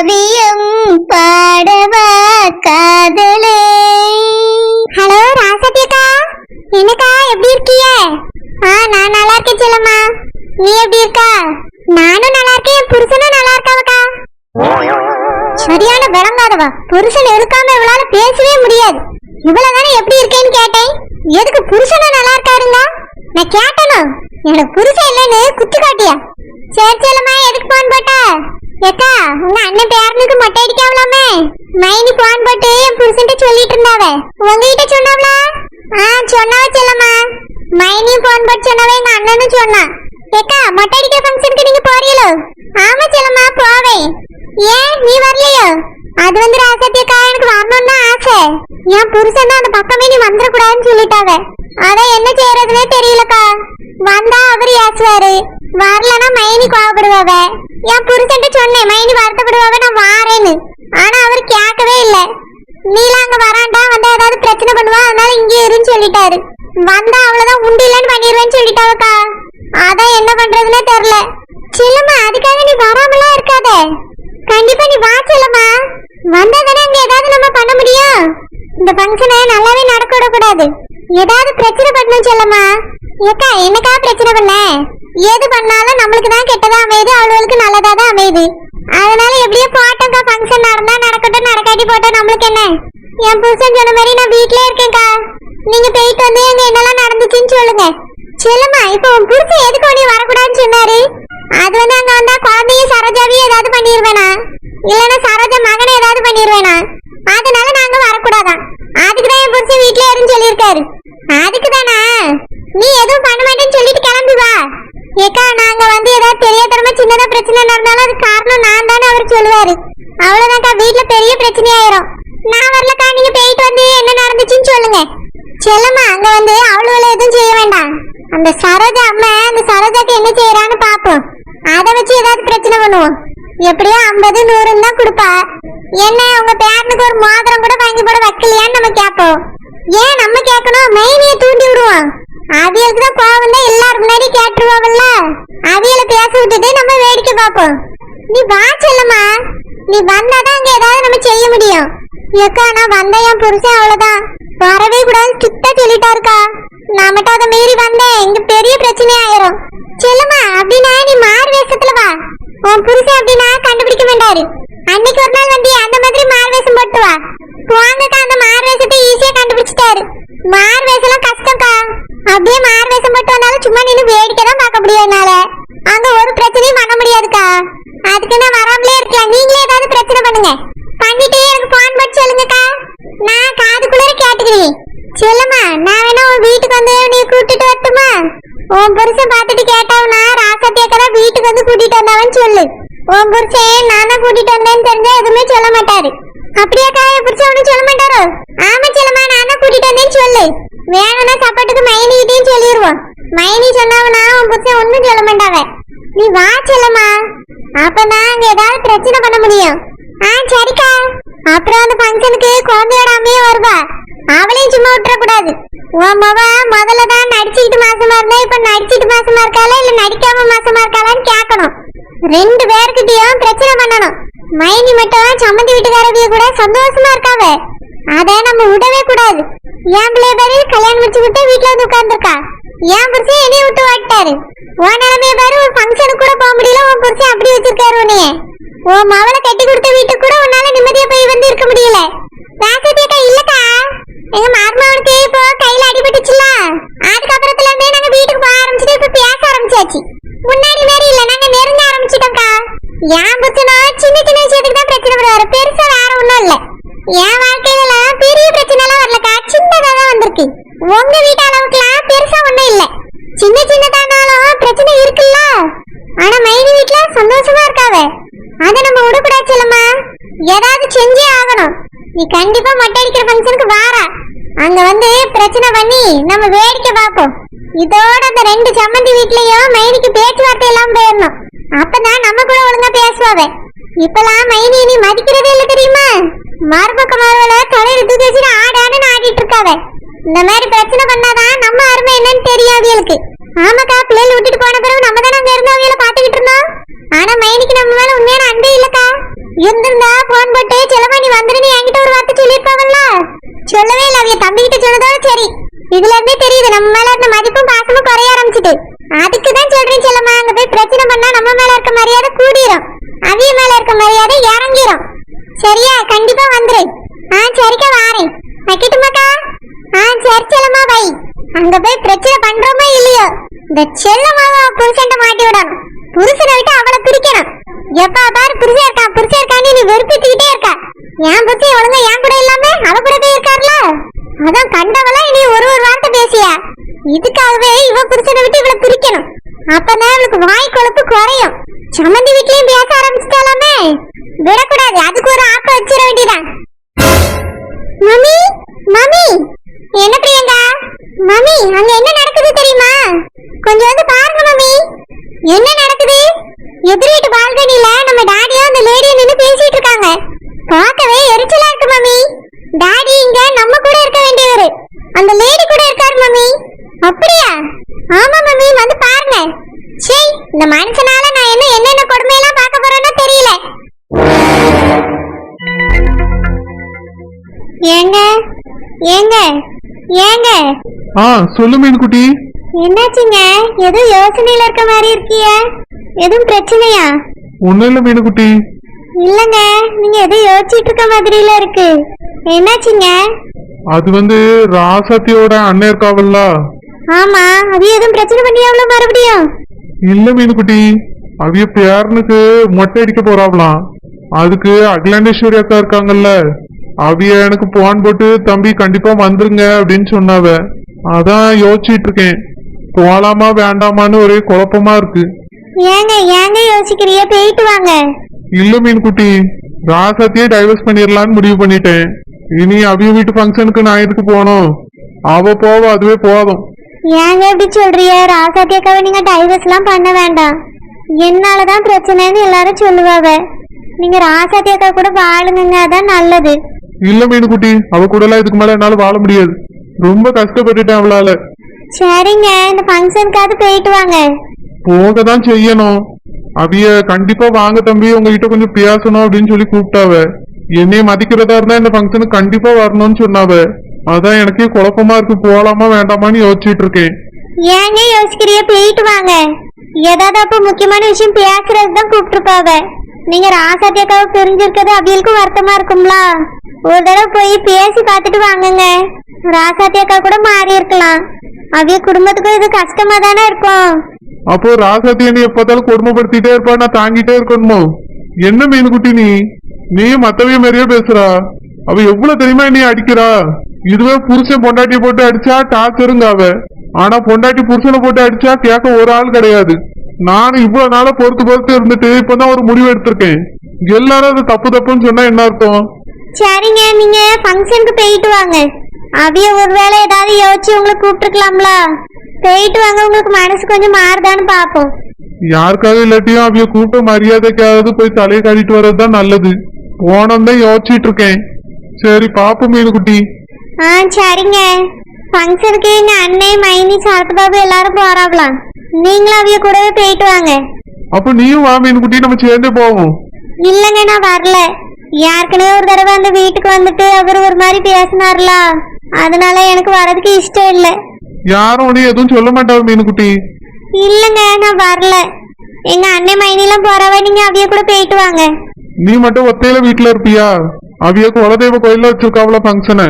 காவியம் பாடவா காதலே. ஹலோ ராசதி என்னக்கா எப்படி இருக்கீங்க? ஆ நான் நல்லா இருக்கேன் செல்லம்மா. நீ எப்படி இருக்கா? நானும் நல்லா இருக்கேன் என் புருஷனும் நல்லா இருக்காவக்கா. சரியான விளங்காதவா. புருஷன் இருக்காம இவளால பேசவே முடியாது. இவ்வளவுதானே எப்படி இருக்கேன்னு கேட்டேன். எதுக்கு புருஷனும் நல்லா இருக்காருங்க? நான் கேட்டனும் எனக்கு புருஷன் இல்லைன்னு குத்தி காட்டியா? சரி செல்லம்மா எதுக்கு போன் போட்ட? ஏக்கா உங்க அண்ணன் பேரனுக்கு மொட்டை அடிக்காவலாமே மைனி போன் போட்டு என் புருஷன்ட்ட சொல்லிட்டு இருந்தாவ. உங்ககிட்ட சொன்னாவளா? ஆ சொன்னாவ செல்லம்மா. மைனி போன் போட்டு சொன்னவ எங்க அண்ணனும் சொன்னான். ஏக்கா மொட்டை அடிக்கிற ஃபங்க்ஷனுக்கு நீங்க போறீங்களோ? ஆமா செல்லம்மா போவேன் ஏன் நீ வரலையோ? அது வந்து ராசத்தியக்கா எனக்கு வரணும்னு ஆசை. என் புருஷன் அந்த பக்கமே நீ வந்துடக்கூடாதுன்னு சொல்லிட்டாவ. அதான் என்ன செய்யறதுன்னே தெரியலக்கா. வந்தா அவர் ஏசுவாரு. வரலன்னா மைனி கோவப்படுவாவ. என் புருஷன்ட்ட சொன்னேன் மைனி வருத்தப்படுவாவ நான் வாரேன்னு. ஆனா அவர் கேட்கவே இல்ல. நீலாம் அங்க வராண்டா வந்தா ஏதாவது பிரச்சனை பண்ணுவா அதனால இங்கே இருன்னு சொல்லிட்டாரு. வந்தா அவ்வளவுதான் உண்டு இல்லைன்னு பண்ணிடுவேன்னு சொல்லிட்டாவக்கா. அதான் என்ன பண்றதுன்னே தெரியல. சில்லம்மா அதுக்காக நீ வராமலாம் இருக்காத. கண்டிப்பா நீ வா செல்லம்மா. வந்தா தானே அங்க ஏதாவது நம்ம பண்ண முடியும். இந்த ஃபங்க்ஷனை நல்லாவே நடக்க விடக்கூடாது. ஏதாவது பிரச்சனை பண்ணணும் செல்லம்மா ஏக்கா என்னக்கா பிரச்சனை பண்ண? எது பண்ணாலும் நம்மளுக்கு தான் கெட்டதா அமையுது அவளுக்கு நல்லதா தான் அமையுது. அதனால எப்படியோ போட்டோம்க்கா ஃபங்க்ஷன் நடந்தா நடக்கட்டும் நடக்காட்டி போட்டோம் நம்மளுக்கு என்ன? என் புருஷன் சொன்ன மாதிரி நான் வீட்லயே இருக்கேன்க்கா. நீங்க போயிட்டு வந்து எங்க என்னெல்லாம் நடந்துச்சுன்னு சொல்லுங்க. செல்லம்மா இப்போ உன் புருஷன் எதுக்கு உன்னை வரக்கூடாதுன்னு சொன்னாரு? அது வந்து அங்க வந்தா குழந்தையும் சரோஜாவையும் ஏதாவது பண்ணிடுவேனா இல்லைன்னா சரோஜா மகனை ஏதாவது பண்ணிடுவேனா அதனால நாங்க வரக்கூடாதான் அதுக்கு தான் என் புருஷன் வீட்லயே இருன்னு சொல்லியிருக்காரு. அதுக்கு தானா நீ எதுவும் பண்ண மாட்டேன்னு சொல்லிட்டு கிளம்பி வா. ஏக்கா நாங்க வந்து ஏதாவது தெரியாதனமா சின்னதா பிரச்சனை நடந்தாலும் அது காரணம் நான் தானே அவர் சொல்லுவாரு. அவ்வளவுதான்க்கா வீட்டுல பெரிய பிரச்சனை ஆயிரும். நான் வரலக்கா நீங்க போயிட்டு வந்து என்ன நடந்துச்சுன்னு சொல்லுங்க. செல்லம்மா அங்க வந்து அவ்வளவு எதுவும் செய்ய வேண்டாம். அந்த சரோஜா அம்மா அந்த சரோஜாக்கு என்ன செய்யறான்னு பாப்போம். அதை வச்சு ஏதாவது பிரச்சனை பண்ணுவோம். எப்படியோ ஐம்பது நூறுன்னு தான் கொடுப்பா. என்ன உங்க பேரனுக்கு ஒரு மோதிரம் கூட வாங்கி போட வைக்கலையான்னு நம்ம கேட்போம். ஏன் நம்ம கேட்கணும்? மைனியை தூண்டி விடுவோம். அவியலுக்கு தான் கோவம் தான் எல்லாரும் முன்னாடி கேட்டுருவாங்கல்ல? அவியலை பேச விட்டுட்டு நம்ம வேடிக்கை பார்ப்போம். நீ வா செல்லம்மா. நீ வந்தாதான் அங்க ஏதாவது நம்ம செய்ய முடியும். ஏக்கா நான் வந்தேன் என் புருஷன் அவ்வளவுதான். வரவே கூடாது சுத்தா சொல்லிட்டாருக்கா நான் மட்டும் அதை மீறி வந்தேன். இங்க பெரிய பிரச்சனை ஆயிரும். செல்லுமா அப்படின்னா நீ மாறு வேஷத்துல வா. உன் புருஷன் அப்படின்னா கண்டுபிடிக்க வேண்டாரு அன்னைக்கு ஒரு நாள் வந்து அந்த மாதிரி மாறு வேஷம் போட்டு வா. போங்கக்கா அந்த மாறு வேஷத்தை ஈஸியா கண்டுபிடிச்சிட்டாரு. மாறு வேஷம்லாம் கஷ்டம்க்கா. அப்படியே மாறு வேஷம் போட்டு வந்தாலும் சும்மா நின்று வேடிக்கை தான் பார்க்க முடியும் என்னால. அங்க ஒரு பிரச்சனையும் பண்ண முடியாதுக்கா. அதுக்கு நான் வராமலே இருக்கலாம். நீங்களே ஏதாவது பிரச்சனை பண்ணுங்க. பண்ணிட்டு எனக்கு ஃபோன் பண்ணி சொல்லுங்கக்கா. நான் காதுக்குள்ளே கேட்டுக்கிறேன். சொல்லுமா நான் வேணா உன் வீட்டுக்கு வந்து நீ கூட்டிட்டு வரட்டுமா? உன் புருஷன் பார்த்துட்டு கேட்டாவனா ராசத்தியக்கா வீட்டுக்கு வந்து கூட்டிட்டு வந்தவன் சொல்லு. உன் புருஷன் நான் தான் கூட்டிட்டு வந்தேன்னு தெரிஞ்சா எதுவுமே சொல்ல மாட்டாரு. அப்படியாக்கா என் புருஷன் ஒன்றும் சொல்ல மாட்டாரோ? ஆமா செல்லம்மா நான் தான் கூட்டிட்டு வந்தேன்னு சொல்லு. வேணும்னா சப்போர்ட்டுக்கு மைனிகிட்டையும் சொல்லிடுவோம் மைனி சொன்னாவனா உன் புருஷன் ஒன்றும் சொல்ல மாட்டாவ. நீ வா செல்லம்மா. அப்பதான் அங்க ஏதாவது பிரச்சனை பண்ண முடியும். ஆ சரிக்கா. அப்புறம் அந்த ஃபங்க்ஷனுக்கு குழந்தையோட அம்மையும் வருவா. அவளையும் சும்மா விட்டுறக்கூடாது. உன் மவ முதல்ல தான் நடிச்சுக்கிட்டு மாசமா இருந்தா இப்ப நடிச்சிட்டு மாசமா இருக்காளா இல்ல நடிக்காம மாசமா இருக்காளான்னு கேட்கணும் ரெண்டு பேர்கிட்டயும் பிரச்சனை பண்ணணும். மைனி மட்டும் சம்மந்தி வீட்டுக்காரவிய கூட சந்தோஷமா இருக்காவ. அத நம்ம விடவே கூடாது. என் பிள்ளைய பாரு கல்யாணம் முடிச்சு விட்டு வீட்டுல வந்து உட்கார்ந்துருக்கா. என் புருஷன் என்னைய விட்டு வாட்டாரு உன் நிலைமைய பாரு ஒரு ஃபங்க்ஷனுக்கு கூட போக முடியல உன் புருஷன் அப்படி வச்சிருக்காரு உன்னைய. உன் மவளை கட்டி கொடுத்த வீட்டுக்கு கூட உன்னால நிம்மதியா போய் வந்து இருக்க முடியல ராசத்தியக்கா இல்லக்கா. எங்க மார்மாவனுக்கு இப்போ கையில அடிபட்டுச்சுல அதுக்கப்புறத்துல இருந்தே நாங்க வீட்டுக்கு போக ஆரம்பிச்சுட்டு இப்ப பேச ஆரம்பிச்சாச்சு. முன்னாடி மாதிரி இல்ல நாங்க நெருங்க ஆரம்பிச்சிட்டோம்க்கா. ஏன் புருஷனோ சின்ன சின்ன விஷயத்துக்கு தான் பிரச்சனை வருவாரு பெருசா வேற ஒண்ணும் இல்ல. என் வாழ்க்கையில பெரிய பிரச்சனை எல்லாம் வரலக்கா. சின்னதா தான் வந்திருக்கு. உங்க வீட்டு அளவுக்குலாம் பெருசா ஒண்ணும் இல்ல. சின்ன சின்னதானாலும் பிரச்சனை இருக்குல்ல. ஆனா மைனி வீட்டுல சந்தோஷமா இருக்காவ அத நம்ம விடக்கூடாது செல்லம்மா ஏதாவது செஞ்சே ஆகணும். நீ கண்டிப்பா மொட்டை அடிக்கிற ஃபங்க்ஷனுக்கு வார அங்க வந்து பிரச்சனை பண்ணி நம்ம வேடிக்கை பார்ப்போம். இதோட அந்த ரெண்டு சம்மந்தி வீட்லயும் மைனிக்கு பேச்சுவார்த்தை எல்லாம் போயிடணும். அப்பதான் நம்ம கூட ஒழுங்கா பேசுவாவே. இப்பெல்லாம் மைனி நீ மதிக்கிறதே இல்ல தெரியுமா? மறுபக்க மறுவல தலையில தூக்கி வச்சுட்டு ஆடான்னு ஆடிட்டு இருக்காவே. இந்த மாதிரி பிரச்சனை பண்ணாதான் நம்ம அருமை என்னன்னு தெரியும் அவியலுக்கு ஆமாக்கா பிள்ளைகள் விட்டுட்டு போன பிறகு நம்ம தானே அங்க இருந்து அவியல பாத்துக்கிட்டு இருந்தோம். ஆனா மைனிக்கு நம்ம மேல உண்மையான அன்பே இல்லக்கா. இருந்திருந்தா போன் போட்டு செலவா நீ வந்துருன்னு என்கிட்ட ஒரு வார்த்தை சொல்லியிருப்பாவல்ல சொல்லவே இல்லை அவங்க தம்பி கிட்ட சொன்னதோட சரி. இதுல இருந்தே தெரியுது நம்ம மேல இருந்த மதிப்பும் பாசமும் குறைய ஆரம்பிச்சிட்டு. அதுக்கு தான் சொல்றேன் செல்லம்மா அங்க போய் பிரச்சனை பண்ணா நம்ம மேல இருக்க மரியாதை கூடிரும். அவிய மேல இருக்க மரியாதை இறங்கிரும். சரியா? கண்டிப்பா வந்துரு. ஆ சரிக்கா வாரேன். வைக்கட்டுமாக்கா? ஆ சரி செல்லம்மா பை. அங்க போய் பிரச்சனை பண்றோமா இல்லையோ? இந்த செல்லமாவ புருஷன்ட்ட மாட்டி விடணும். புருஷனை விட்டு அவளை பிரிக்கணும். எப்பா வெறுப்பிச்சுக்கிட்டே இருக்கா. என் புத்தி ஒழுங்கா என் கூட இல்லாம அவ கூட போய் அதான் கண்டவளா இனி ஒரு ஒரு வார்த்தை பேசிய. இதுக்காகவே இவ புருஷனை விட்டு இவளை பிரிக்கணும். அப்பதான் இவளுக்கு வாய் கொழுப்பு குறையும். சம்மந்தி வீட்லயும் பேச ஆரம்பிச்சிட்டாலாமே? விடக்கூடாது. அதுக்கு ஒரு ஆக்க வச்சிட வேண்டியதான் மம்மி மம்மி. என்ன பிரியங்கா? மம்மி அங்க என்ன நடக்குது தெரியுமா? கொஞ்சம் வந்து பாருங்க மம்மி. என்ன நடக்குது? எதிர் வீட்டு பால்கனில ஏங்க ஏங்க. ஆ சொல்லு மீன்குட்டி. என்னாச்சுங்க? ஏதோ யோசனையில இருக்க மாதிரி இருக்கிய. எதுவும் பிரச்சனையா? ஒன்னும் இல்ல மீனுக்குட்டி இல்லங்க நீங்க ஏதோ யோசிச்சிட்டு இருக்க மாதிரில இருக்கு. என்னாச்சுங்க? அது வந்து ராசாத்தியோட அண்ணன் இருக்காவல்ல. ஆமா அது எதுவும் பிரச்சனை பண்ணியாவளோ மறுபடியும்? இல்ல மீனுக்குட்டி அவிய பேரனுக்கு மொட்டை அடிக்க போறாவலாம் அதுக்கு அகிலாண்டேஸ்வரி அக்கா இருக்காங்கல்ல. அவிய எனக்கு போன் போட்டு தம்பி கண்டிப்பா வந்துருங்க அப்படின்னு சொன்னாவ. அதான் யோசிச்சிட்டு இருக்கேன். போலாமா வேண்டாமான்னு ஒரே குழப்பமா இருக்கு. ஏங்க ஏங்க யோசிக்கிறிய போயிட்டு வாங்க. இல்ல மீன்குட்டி. ராசாத்தியே டைவர்ஸ் பண்ணிடலான்னு முடிவு பண்ணிட்டேன். இனி அவிய வீட்டு ஃபங்க்ஷனுக்கு நான் எதுக்கு போகணும்? அவ போவ அதுவே போதும். ஏங்க இப்படி சொல்றிய? ராசாத்தி அக்காவை நீங்க டைவர்ஸ் எல்லாம் பண்ண வேண்டாம். என்னாலதான் பிரச்சனைன்னு எல்லாரும் சொல்லுவாங்க நீங்க ராசாத்தி அக்கா கூட வாழுங்க அதான் நல்லது. இல்ல மீனுக்குட்டி அவ கூட எல்லாம் இதுக்கு மேல என்னால வாழ முடியாது. ரொம்ப கஷ்டப்பட்டுட்டேன் அவளால. சரிங்க இந்த ஃபங்க்ஷனுக்காவது போயிட்டு வாங்க. போக தான் செய்யணும். அவிய கண்டிப்பா வாங்க தம்பி உங்ககிட்ட கொஞ்சம் பேசணும் அப்படின்னு சொல்லி கூப்பிட்டாவ. என்னைய மதிக்கிறதா இருந்தா இந்த ஃபங்க்ஷனுக்கு கண்டிப்பா வரணும்னு சொன்னாவ. அதான் எனக்கே குழப்பமா இருக்கு போலாமா வேண்டாமான்னு யோசிச்சுட்டு இருக்கேன். ஏங்க யோசிக்கிறிய போயிட்டு வாங்க. ஏதாவது அப்ப முக்கியமான விஷயம் பேசுறது தான் கூப்பிட்டுருப்பாவ. நீங்க ராசாத்தியக்காவை பிரிஞ்சிருக்கிறது அவியலுக்கும் வருத்தமா இருக்கும்ல? ஒரு தடவை போய் பேசி பார்த்துட்டு வாங்குங்க. ராசாத்தியக்கா கூட மாறி இருக்கலாம். அவிய குடும்பத்துக்கும் இது கஷ்டமா தானே இருக்கும். அப்போ ராசாத்தி என்னை எப்பத்தாலும் கொடுமைப்படுத்திட்டே இருப்பா நான் தாங்கிட்டே இருக்கணுமோ? என்ன மீனுக்குட்டி நீ? நீ மத்தவிய மாதிரியே பேசுறா. அவ எவ்வளவு தெரியுமா நீ அடிக்கிறா? இதுவே புருஷன் பொண்டாட்டி போட்டு அடிச்சா டார்ச்சருங்க அவ. ஆனா பொண்டாட்டி புருஷனை போட்டு அடிச்சா கேட்க ஒரு ஆள் கிடையாது. நானும் இவ்வளவு நாளா பொறுத்து பொறுத்து இருந்துட்டு இப்பதான் ஒரு முடிவு எடுத்திருக்கேன். எல்லாரும் அது தப்பு தப்புன்னு சொன்னா என்ன அர்த்தம்? சரிங்க நீங்க ஃபங்க்ஷனுக்கு போயிட்டு வாங்க. அவிய ஒருவேளை ஏதாவது யோசிச்சு உங்களை கூப்பிட்டுருக்கலாம்ல? போயிட்டு வாங்க உங்களுக்கு மனசு கொஞ்சம் மாறுதான்னு பாப்போம். யாருக்காக இல்லாட்டியும் அவிய கூட்ட மரியாதைக்காவது போய் தலையை காட்டிட்டு வர்றதுதான் நல்லது. போனோம் தான் யோசிச்சிட்டு இருக்கேன். சரி பாப்போம் மீனுக்குட்டி. ஆ சரிங்க. ஃபங்க்ஷனுக்கு எங்க அண்ணன் மைனி சரத்து பாபு எல்லாரும் போறாங்களாம் நீங்களும் அவிய கூடவே போயிட்டு வாங்க அப்ப நீயும் வா மீனுக்குட்டி நம்ம சேர்ந்தே போவோம் இல்லைங்க நான் வரல ஏற்கனவே ஒரு தடவை அந்த வீட்டுக்கு வந்துட்டு அவர் ஒரு மாதிரி பேசினார்ல அதனால எனக்கு வரதுக்கு இஷ்டம் இல்லை யாரும் உடனே எதுவும் சொல்ல மாட்டாங்க மீனுக்குட்டி இல்லைங்க நான் வரல எங்க அண்ணன் மைனிலாம் போறவ நீங்க அவிய கூட போயிட்டு வாங்க நீ மட்டும் ஒத்தையில வீட்டுல இருப்பியா அவிய குலதெய்வ கோயில்ல வச்சிருக்காவள ஃபங்க்ஷனு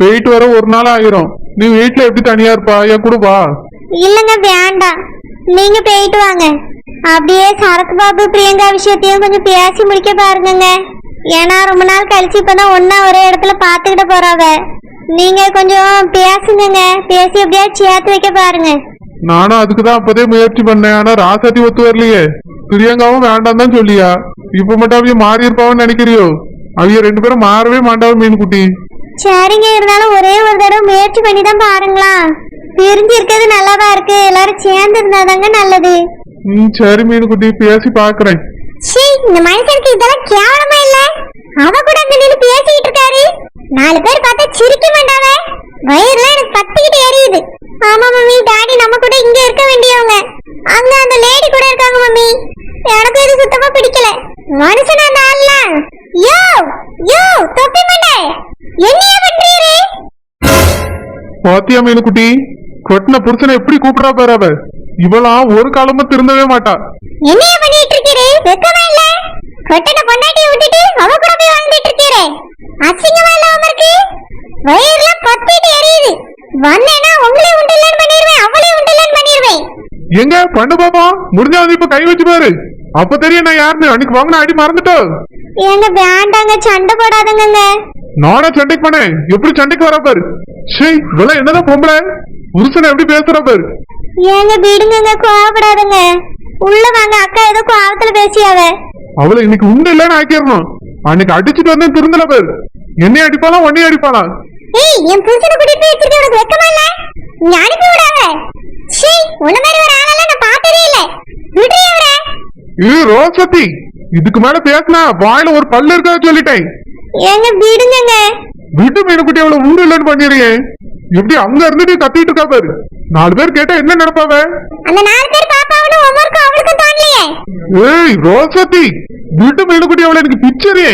போயிட்டு வர ஒரு நாள் ஆயிரும் நீ வீட்டுல எப்படி தனியா இருப்பா? என் கூட வா. இல்லைங்க வேண்டாம் நீங்க போயிட்டு வாங்க. அப்படியே சரத் பாபு பிரியங்கா விஷயத்தையும் கொஞ்சம் பேசி முடிக்க பாருங்கங்க. ஏன்னா ரொம்ப நாள் கழிச்சு இப்பதான் ஒன்னா ஒரே இடத்துல பாத்துக்கிட்ட போறாவ. நீங்க கொஞ்சம் பேசுங்கங்க. பேசி எப்படியாவது சேர்த்து வைக்க பாருங்க. நானும் அதுக்கு தான் அப்பதே முயற்சி பண்ணேன். ஆனா ராசாத்தி ஒத்து வரலையே. பிரியங்காவும் வேண்டாம் தான் சொல்லியா. இப்ப மட்டும் அவிய மாறி இருப்பாவன்னு நினைக்கிறியோ? அவிய ரெண்டு பேரும் மாறவே மாட்டாவ மீனுக்குட்டி சரிங்க இருந்தாலும் ஒரே ஒரு தடவை முயற்சி பண்ணி தான் பாருங்களா பிரிஞ்சு இருக்கிறது நல்லாவா இருக்கு? எல்லாரும் சேர்ந்து இருந்தாதாங்க நல்லது. ம் சரி மீனுக்குட்டி பேசி பாக்குறேன். சீ இந்த மனுஷனுக்கு இதெல்லாம் கேவலமா இல்ல? அவ கூட அங்க நின்னு பேசிக்கிட்டு இருக்காரு. நாலு பேர் பார்த்தா சிரிக்க மாட்டாவ வயிறுலாம் எனக்கு பத்திக்கிட்டு எரியுது. ஆமா மம்மி டாடி நம்ம கூட இங்க இருக்க வேண்டியவங்க. அங்க அந்த லேடி கூட இருக்காங்க மம்மி. எனக்கு இது சுத்தமா பிடிக்கல. மனுஷனா அந்த ஆள்ல யோ யோ தொப்பி மண்டை. பாத்தியா மீனுக்குட்டி கொட்டின புருஷனை எப்படி கூப்பிடறா பாரு அவ. இவளாம் ஒரு காலமும் திருந்தவே மாட்டா. என்னைய பண்ணிட்டு இருக்கீரு? வெக்கமா இல்ல? கொட்டன பொண்டாட்டிய விட்டுட்டு அவ கூட போய் வாழ்ந்துட்டு இருக்கீரே. அசிங்கமா இல்ல உமருக்கு வயிறுலாம் பத்திட்டு எரியுது. வந்தேன்னா உங்களே உண்டில்லன்னு பண்ணிடுவேன் அவளே உண்டில்லன்னு பண்ணிடுவேன். எங்க? பண்ணு பாப்பா. முடிஞ்சா வந்து இப்ப கை வச்சு பாரு. அப்ப தெரியும் நான் யாருன்னு. அன்னைக்கு வாங்கின அடி மறந்துட்டோம் ஏங்க வேண்டாங்க சண்டை போடாதுங்கங்க. நானா சண்டைக்கு பண்ணேன் எப்படி சண்டைக்கு வர பாரு. ஷே இவெல்லாம் என்னதான் பொம்பளை? புருஷனை எப்படி பேசுற பாரு. ஏங்க விடுங்கங்க கோவப்படாதுங்க. உள்ள வாங்க அக்கா ஏதோ கோவத்துல பேசியாவ. அவளை இன்னைக்கு உண்டு இல்லைன்னு ஆக்கிடணும் அன்னைக்கு அடிச்சுட்டு வந்தேன் திருந்தல பாரு. என்னைய அடிப்பாளா உன்னைய அடிப்பாளா? ஏய் என் புருஷனை கூட்டிட்டு போய் வச்சிருக்க உனக்கு வெக்கமா இல்ல? நீ அனுப்பி விடாத. ஷீ உன்ன மாதிரி ஒரு ஆளெல்லாம் நான் பார்த்ததே இல்ல. விடுறீ அவரை இது ரோசத்தி இதுக்கு மேல பேசினா வாயில ஒரு பல்லு இருக்கா சொல்லிட்டேன். ஏங்க விடுங்கங்க. வீட்டு மீனுக்குட்டி அவளை உண்டு இல்லைன்னு பண்ணிடுறேன் எப்படி அங்க இருந்துட்டு கத்திட்டு இருக்கா பாரு. நாலு பேர் கேட்டா என்ன நினைப்பாவ? அந்த நாலு பேர் பாப்பாவனு ஒவ்வொருக்கும் அவளுக்கும் தோணலையே. ஏய் ரோசத்தி வீட்டு மீனுக்குட்டி அவளை எனக்கு பிச்சரியே.